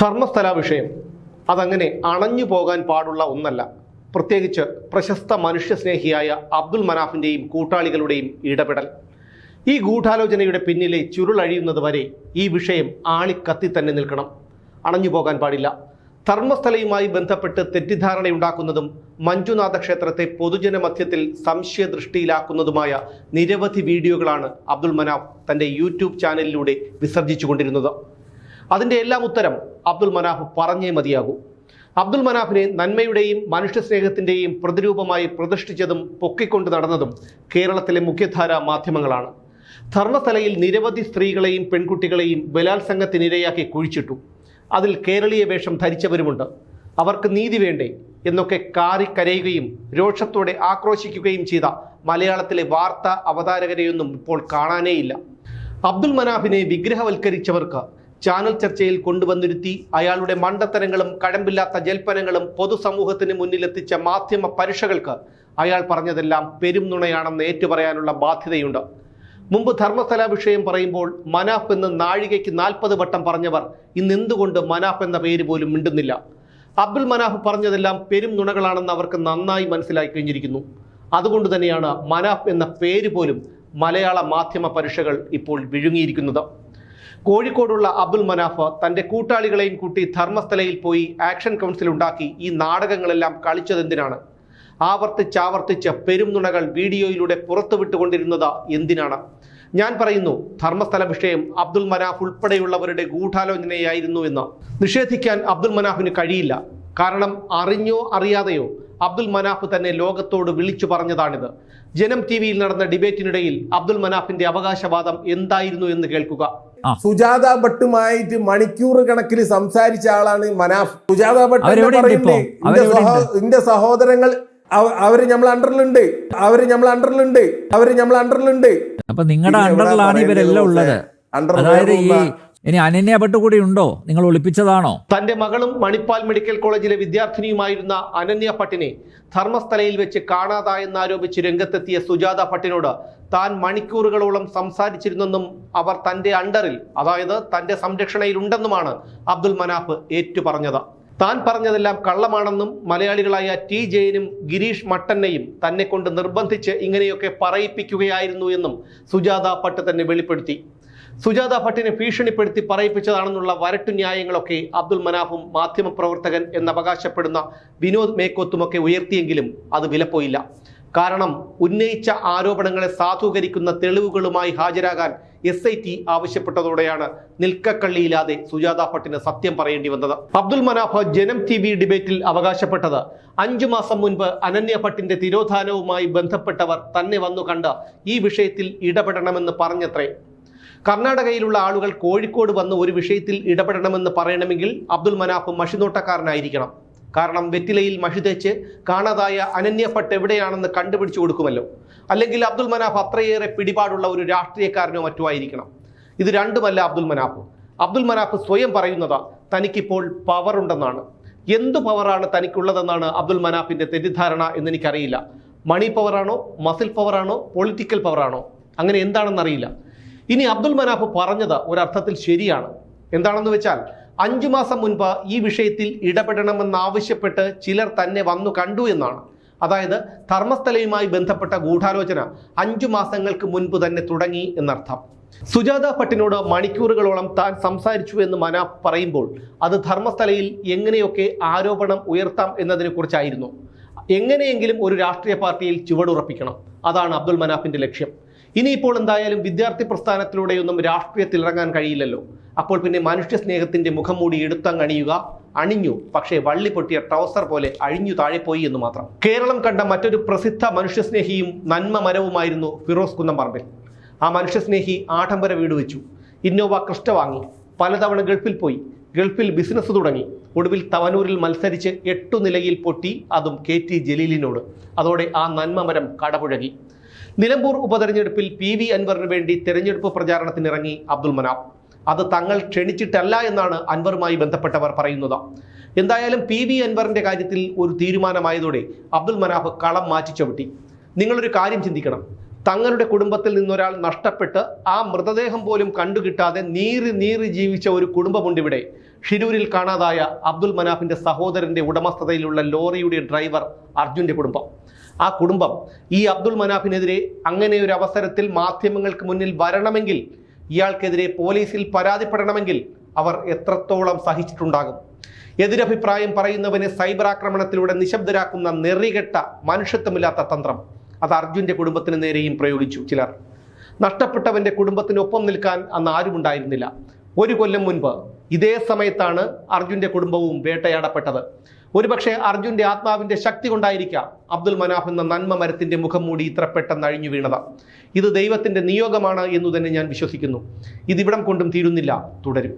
ധർമ്മസ്ഥല വിഷയം അതങ്ങനെ അണഞ്ഞു പോകാൻ പാടുള്ള ഒന്നല്ല. പ്രത്യേകിച്ച് പ്രശസ്ത മനുഷ്യസ്നേഹിയായ അബ്ദുൽ മനാഫിന്റെയും കൂട്ടാളികളുടെയും ഇടപെടൽ. ഈ ഗൂഢാലോചനയുടെ പിന്നിലെ ചുരുളഴിയുന്നത് വരെ ഈ വിഷയം ആളിക്കത്തി തന്നെ നിൽക്കണം. അണഞ്ഞു പോകാൻ പാടില്ല. ധർമ്മസ്ഥലയുമായി ബന്ധപ്പെട്ട് തെറ്റിദ്ധാരണയുണ്ടാക്കുന്നതും മഞ്ജുനാഥ ക്ഷേത്രത്തെ പൊതുജന മധ്യത്തിൽ സംശയദൃഷ്ടിയിലാക്കുന്നതുമായ നിരവധി വീഡിയോകളാണ് അബ്ദുൽ മനാഫ് തന്റെ യൂട്യൂബ് ചാനലിലൂടെ വിസർജിച്ചുകൊണ്ടിരുന്നത്. അതിന്റെ എല്ലാം ഉത്തരം അബ്ദുൽ മനാഫ് പറഞ്ഞേ മതിയാകൂ. അബ്ദുൽ മനാഫിനെ നന്മയുടെയും മനുഷ്യസ്നേഹത്തിന്റെയും പ്രതിരൂപമായി പ്രതിഷ്ഠിച്ചതും പൊക്കിക്കൊണ്ട് നടന്നതും കേരളത്തിലെ മുഖ്യധാര മാധ്യമങ്ങളാണ്. ധർമ്മസ്ഥലയിൽ നിരവധി സ്ത്രീകളെയും പെൺകുട്ടികളെയും ബലാത്സംഗത്തിനിരയാക്കി കുഴിച്ചിട്ടു. അതിൽ കേരളീയ വേഷം ധരിച്ചവരുമുണ്ട്. അവർക്ക് നീതി വേണ്ടേ എന്നൊക്കെ കാറിക്കരയുകയും രോഷത്തോടെ ആക്രോശിക്കുകയും ചെയ്ത മലയാളത്തിലെ വാർത്താ അവതാരകരെയൊന്നും ഇപ്പോൾ കാണാനേയില്ല. അബ്ദുൽ മനാഫിനെ വിഗ്രഹവൽക്കരിച്ചവർക്ക് ചാനൽ ചർച്ചയിൽ കൊണ്ടുവന്നിരുത്തി അയാളുടെ മണ്ടത്തരങ്ങളും കഴമ്പില്ലാത്ത ജൽപ്പനങ്ങളും പൊതുസമൂഹത്തിന് മുന്നിലെത്തിച്ച മാധ്യമ പരീക്ഷകൾക്ക് അയാൾ പറഞ്ഞതെല്ലാം പെരും നുണയാണെന്ന് ഏറ്റുപറയാനുള്ള ബാധ്യതയുണ്ട്. മുമ്പ് ധർമ്മസ്ഥല വിഷയം പറയുമ്പോൾ മനാഫ് എന്ന് നാഴികയ്ക്ക് നാൽപ്പത് വട്ടം പറഞ്ഞവർ ഇന്ന് എന്തുകൊണ്ട് മനാഫ് എന്ന പേര് പോലും മിണ്ടുന്നില്ല. അബ്ദുൽ മനാഫ് പറഞ്ഞതെല്ലാം പെരും നുണകളാണെന്ന് അവർക്ക് നന്നായി മനസ്സിലായി കഴിഞ്ഞിരിക്കുന്നു. അതുകൊണ്ട് തന്നെയാണ് മനാഫ് എന്ന പേര് പോലും മലയാള മാധ്യമ പരീക്ഷകൾ ഇപ്പോൾ വിഴുങ്ങിയിരിക്കുന്നത്. കോഴിക്കോടുള്ള അബ്ദുൽ മനാഫ് തന്റെ കൂട്ടാളികളെയും കൂട്ടി ധർമ്മസ്ഥലയിൽ പോയി ആക്ഷൻ കൗൺസിൽ ഉണ്ടാക്കി ഈ നാടകങ്ങളെല്ലാം കളിച്ചതെന്തിനാണ്? ആവർത്തിച്ചാവർത്തിച്ച് പെരും നുണകൾ വീഡിയോയിലൂടെ പുറത്തുവിട്ടുകൊണ്ടിരുന്നത് എന്തിനാണ്? ഞാൻ പറയുന്നു ധർമ്മസ്ഥല വിഷയം അബ്ദുൽ മനാഫ് ഉൾപ്പെടെയുള്ളവരുടെ ഗൂഢാലോചനയായിരുന്നു എന്ന്. നിഷേധിക്കാൻ അബ്ദുൽ മനാഫിന് കഴിയില്ല. കാരണം അറിഞ്ഞോ അറിയാതെയോ അബ്ദുൽ മനാഫ് തന്നെ ലോകത്തോട് വിളിച്ചു പറഞ്ഞതാണിത്. ജനം ടി വിയിൽ നടന്ന ഡിബേറ്റിനിടയിൽ അബ്ദുൽ മനാഫിന്റെ അവകാശവാദം എന്തായിരുന്നു എന്ന് കേൾക്കുക. സുജാത ഭട്ടുമായിട്ട് മണിക്കൂർ കണക്കിൽ സംസാരിച്ച ആളാണ് മനാഫ്. സുജാത ഭട്ട്? എന്റെ സഹോദരങ്ങൾ അവ- അവർ നമ്മളെ അണ്ടറിലുണ്ട്. അവർ നമ്മളെ അണ്ടറിലുണ്ട്. അവർ നമ്മളെ അണ്ടറിലുണ്ട്. അപ്പൊ നിങ്ങളുടെ അണ്ടറിലാണ് ഇവരെല്ലാം ഉള്ളത്. അതായത് ഈ ഇനി അനന്യ ഭട്ട് കൂടി ഉണ്ടോ? നിങ്ങൾ ഒളിപ്പിച്ചതാണോ? തന്റെ മകളും മണിപ്പാൽ മെഡിക്കൽ കോളേജിലെ വിദ്യാർത്ഥിനിയുമായിരുന്ന അനന്യ ഭട്ടിനെ ധർമ്മസ്ഥലയിൽ വെച്ച് കാണാതായെന്നാരോപിച്ച് രംഗത്തെത്തിയ സുജാത ഭട്ടിനോട് താൻ മണിക്കൂറുകളോളം സംസാരിച്ചിരുന്നെന്നും അവർ തന്റെ അണ്ടറിൽ അതായത് തന്റെ സംരക്ഷണയിലുണ്ടെന്നുമാണ് അബ്ദുൽ മനാഫ് ഏറ്റുപറഞ്ഞത്. താൻ പറഞ്ഞതെല്ലാം കള്ളമാണെന്നും മലയാളികളായ ടി ജയനും ഗിരീഷ് മട്ടന്നയും തന്നെ കൊണ്ട് നിർബന്ധിച്ച് ഇങ്ങനെയൊക്കെ പറയിപ്പിക്കുകയായിരുന്നു എന്നും സുജാത ഭട്ട് തന്നെ വെളിപ്പെടുത്തി. സുജാത ഭട്ടിനെ ഭീഷണിപ്പെടുത്തി പറയിപ്പിച്ചതാണെന്നുള്ള വരട്ടു ന്യായങ്ങളൊക്കെ അബ്ദുൽ മനാഫും മാധ്യമപ്രവർത്തകൻ എന്നവകാശപ്പെടുന്ന വിനോദ് മേക്കോത്തുമൊക്കെ ഉയർത്തിയെങ്കിലും അത് വിലപ്പോയില്ല. കാരണം ഉന്നയിച്ച ആരോപണങ്ങളെ സാധൂകരിക്കുന്ന തെളിവുകളുമായി ഹാജരാകാൻ എസ് ഐ ടി ആവശ്യപ്പെട്ടതോടെയാണ് നിൽക്കക്കള്ളിയില്ലാതെ സുജാത ഭട്ടിന് സത്യം പറയേണ്ടി വന്നത്. അബ്ദുൽ മനാഫ് ജനം ടി വി ഡിബേറ്റിൽ അവകാശപ്പെട്ടത് അഞ്ചു മാസം മുൻപ് അനന്യ ഭട്ടിന്റെ തിരോധാനവുമായി ബന്ധപ്പെട്ടവർ തന്നെ വന്നു കണ്ട് ഈ വിഷയത്തിൽ ഇടപെടണമെന്ന് പറഞ്ഞത്രേ. കർണാടകയിലുള്ള ആളുകൾ കോഴിക്കോട് വന്ന് ഒരു വിഷയത്തിൽ ഇടപെടണമെന്ന് പറയണമെങ്കിൽ അബ്ദുൽ മനാഫ് മഷിനോട്ടക്കാരനായിരിക്കണം. കാരണം വെറ്റിലയിൽ മഷി തേച്ച് കാണാതായ അനന്യ എവിടെയാണെന്ന് കണ്ടുപിടിച്ചു കൊടുക്കുമല്ലോ. അല്ലെങ്കിൽ അബ്ദുൽ മനാഫ് അത്രയേറെ പിടിപാടുള്ള ഒരു രാഷ്ട്രീയക്കാരനോ മറ്റോ ആയിരിക്കണം. ഇത് രണ്ടുമല്ല അബ്ദുൽ മനാഫ്. അബ്ദുൽ മനാഫ് സ്വയം പറയുന്നത് തനിക്കിപ്പോൾ പവർ ഉണ്ടെന്നാണ്. എന്തു പവറാണ് തനിക്കുള്ളതെന്നാണ് അബ്ദുൽ മനാഫിന്റെ തെറ്റിദ്ധാരണ എന്നെനിക്കറിയില്ല. മണി പവറാണോ മസിൽ പവറാണോ പൊളിറ്റിക്കൽ പവറാണോ അങ്ങനെ എന്താണെന്നറിയില്ല. ഇനി അബ്ദുൽ മനാഫ് പറഞ്ഞത് ഒരർത്ഥത്തിൽ ശരിയാണ്. എന്താണെന്ന് വെച്ചാൽ അഞ്ചു മാസം മുൻപ് ഈ വിഷയത്തിൽ ഇടപെടണമെന്നാവശ്യപ്പെട്ട് ചിലർ തന്നെ വന്നു കണ്ടു എന്നാണ്. അതായത് ധർമ്മസ്ഥലയുമായി ബന്ധപ്പെട്ട ഗൂഢാലോചന അഞ്ചു മാസങ്ങൾക്ക് മുൻപ് തന്നെ തുടങ്ങി എന്നർത്ഥം. സുജാത ഭട്ടിനോട് മണിക്കൂറുകളോളം താൻ സംസാരിച്ചു എന്ന് മനാഫ് പറയുമ്പോൾ അത് ധർമ്മസ്ഥലയിൽ എങ്ങനെയൊക്കെ ആരോപണം ഉയർത്താം എന്നതിനെക്കുറിച്ചായിരുന്നു എങ്ങനെയെങ്കിലും ഒരു രാഷ്ട്രീയ പാർട്ടിയിൽ ചുവടുറപ്പിക്കണം. അതാണ് അബ്ദുൽ മനാഫിന്റെ ലക്ഷ്യം. ഇനിയിപ്പോൾ എന്തായാലും വിദ്യാർത്ഥി പ്രസ്ഥാനത്തിലൂടെയൊന്നും രാഷ്ട്രീയത്തിൽ ഇറങ്ങാൻ കഴിയില്ലല്ലോ. അപ്പോൾ പിന്നെ മനുഷ്യ സ്നേഹത്തിന്റെ മുഖം മൂടി എടുത്തങ്ങണിയുക അണിഞ്ഞു. പക്ഷേ വള്ളി പൊട്ടിയ ട്രൗസർ പോലെ അഴിഞ്ഞു താഴെപ്പോയി എന്ന് മാത്രം. കേരളം കണ്ട മറ്റൊരു പ്രസിദ്ധ മനുഷ്യസ്നേഹിയും നന്മ മരവുമായിരുന്നു ഫിറോസ് കുന്നംപറമ്പിൽ. ആ മനുഷ്യസ്നേഹി ആഡംബര വീട് വെച്ചു. ഇന്നോവ ക്രിസ്റ്റ വാങ്ങി. പലതവണ ഗൾഫിൽ പോയി. ഗൾഫിൽ ബിസിനസ് തുടങ്ങി. ഒടുവിൽ തവനൂരിൽ മത്സരിച്ച് എട്ടു നിലയിൽ പൊട്ടി. അതും കെ ടി ജലീലിനോട്. അതോടെ ആ നന്മമരം കടപുഴകി. നിലമ്പൂർ ഉപതെരഞ്ഞെടുപ്പിൽ പി വി അൻവറിന് വേണ്ടി തെരഞ്ഞെടുപ്പ് പ്രചാരണത്തിനിറങ്ങി അബ്ദുൽ മനാബ് അത് തങ്ങൾ ക്ഷണിച്ചിട്ടല്ല എന്നാണ് അൻവറുമായി ബന്ധപ്പെട്ടവർ പറയുന്നത്. എന്തായാലും പി വി അൻവറിന്റെ കാര്യത്തിൽ ഒരു തീരുമാനമായതോടെ അബ്ദുൽ മനാബ് കളം മാറ്റി ചവിട്ടി. നിങ്ങളൊരു കാര്യം ചിന്തിക്കണം. തങ്ങളുടെ കുടുംബത്തിൽ നിന്നൊരാൾ നഷ്ടപ്പെട്ട് ആ മൃതദേഹം പോലും കണ്ടുകിട്ടാതെ നീറി നീറി ജീവിച്ച ഒരു കുടുംബമുണ്ടിവിടെ ഷിരൂരിൽ കാണാതായ അബ്ദുൽ മനാഫിന്റെ സഹോദരന്റെ ഉടമസ്ഥതയിലുള്ള ലോറിയുടെ ഡ്രൈവർ അർജുന്റെ കുടുംബം. ആ കുടുംബം ഈ അബ്ദുൾ മനാഫിനെതിരെ അങ്ങനെ ഒരു അവസരത്തിൽ മാധ്യമങ്ങൾക്ക് മുന്നിൽ വരണമെങ്കിൽ ഇയാൾക്കെതിരെ പോലീസിൽ പരാതിപ്പെടണമെങ്കിൽ അവർ എത്രത്തോളം സഹിച്ചിട്ടുണ്ടാകും? എതിരഭിപ്രായം പറയുന്നവനെ സൈബർ ആക്രമണത്തിലൂടെ നിശബ്ദരാക്കുന്ന നെറികെട്ട മനുഷ്യത്വമില്ലാത്ത തന്ത്രം. അത് അർജുന്റെ കുടുംബത്തിന് നേരെയും പ്രയോഗിച്ചു ചിലർ. നഷ്ടപ്പെട്ടവന്റെ കുടുംബത്തിനൊപ്പം നിൽക്കാൻ അന്ന് ആരുമുണ്ടായിരുന്നില്ല. ഒരു കൊല്ലം മുൻപ് ഇതേ സമയത്താണ് അർജുന്റെ കുടുംബവും വേട്ടയാടപ്പെട്ടത്. ഒരുപക്ഷെ അർജുന്റെ ആത്മാവിന്റെ ശക്തി കൊണ്ടായിരിക്കാം അബ്ദുൽ മനാഫ് എന്ന നന്മ മരത്തിന്റെ മുഖം മൂടി ഇത്ര പെട്ടെന്ന് അഴിഞ്ഞു വീണത്. ഇത് ദൈവത്തിന്റെ നിയോഗമാണ് എന്നു തന്നെ ഞാൻ വിശ്വസിക്കുന്നു. ഇതിവിടം കൊണ്ടും തീരുന്നില്ല. തുടരും.